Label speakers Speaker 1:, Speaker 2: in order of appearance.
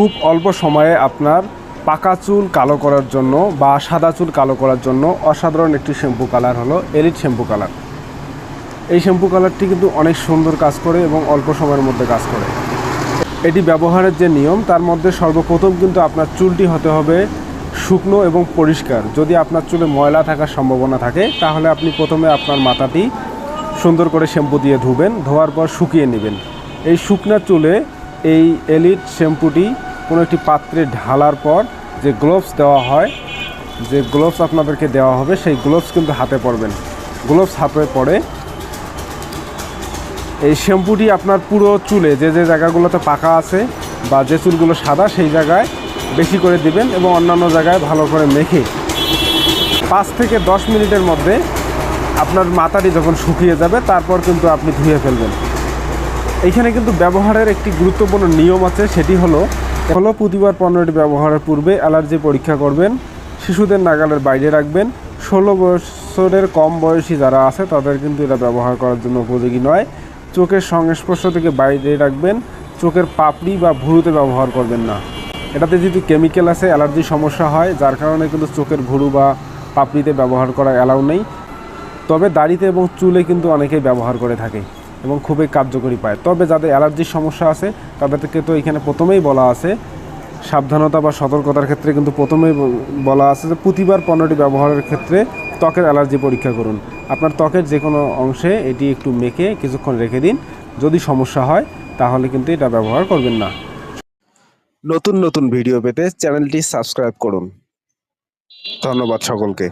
Speaker 1: খুব অল্প সময়ে আপনার পাকা চুল কালো করার জন্য বা সাদা চুল কালো করার জন্য অসাধারণ একটি শ্যাম্পু কালার হলো এলিট শ্যাম্পু কালার। এই শ্যাম্পু কালারটি কিন্তু অনেক সুন্দর কাজ করে এবং অল্প সময়ের মধ্যে কাজ করে। এটি ব্যবহারের যে নিয়ম, তার মধ্যে সর্বপ্রথম কিন্তু আপনার চুলটি হতে হবে শুকনো এবং পরিষ্কার। যদি আপনার চুলে ময়লা থাকার সম্ভাবনা থাকে, তাহলে আপনি প্রথমে আপনার মাথাটি সুন্দর করে শ্যাম্পু দিয়ে ধুবেন, ধোয়ার পর শুকিয়ে নেবেন। এই শুকনা চুলে এই এলিট শ্যাম্পুটি কোনো একটি পাত্রে ঢালার পর যে গ্লোভস দেওয়া হয়, যে গ্লোভস আপনাদেরকে দেওয়া হবে, সেই গ্লোভস কিন্তু হাতে পড়বেন গ্লোভস হাতে পড়ে এই শ্যাম্পুটি আপনার পুরো চুলে, যে যে জায়গাগুলোতে পাকা আছে বা যে চুলগুলো সাদা, সেই জায়গায় বেশি করে দিবেন এবং অন্যান্য জায়গায় ভালো করে মেখে। পাঁচ থেকে দশ মিনিটের মধ্যে আপনার মাথাটি যখন শুকিয়ে যাবে, তারপর কিন্তু আপনি ধুয়ে ফেলবেন। এইখানে কিন্তু ব্যবহারের একটি গুরুত্বপূর্ণ নিয়ম আছে, সেটি হলো হলো প্রতিবার পণ্যটি ব্যবহারের পূর্বে অ্যালার্জি পরীক্ষা করবেন, শিশুদের নাগালের বাইরে রাখবেন। ষোলো বছরের কম বয়সী যারা আছে, তাদের কিন্তু এটা ব্যবহার করার জন্য উপযোগী নয়। চোখের সংস্পর্শ থেকে বাইরে রাখবেন, চোখের পাপড়ি বা ভুরুতে ব্যবহার করবেন না। এটাতে যদি কেমিক্যাল আছে, অ্যালার্জি সমস্যা হয়, যার কারণে কিন্তু চোখের ভুরু বা পাপড়িতে ব্যবহার করা অ্যালাউ নেই। তবে দাড়িতে এবং চুলে কিন্তু অনেকেই ব্যবহার করে থাকে। এবং খুবই কার্যকরী পায়। তবে যাদের অ্যালার্জির সমস্যা আছে, তাদেরকে তো এখানে প্রথমেই বলা আছে, সাবধানতা বা সতর্কতার ক্ষেত্রে কিন্তু প্রথমেই বলা আছে যে প্রতিবার পণ্যটি ব্যবহারের ক্ষেত্রে ত্বকের অ্যালার্জি পরীক্ষা করুন। আপনার ত্বকের যে কোনো অংশে এটি একটু মেখে কিছুক্ষণ রেখে দিন। যদি সমস্যা হয়, তাহলে কিন্তু এটা ব্যবহার করবেন না। নতুন নতুন ভিডিও পেতে চ্যানেলটি সাবস্ক্রাইব করুন। ধন্যবাদ সকলকে।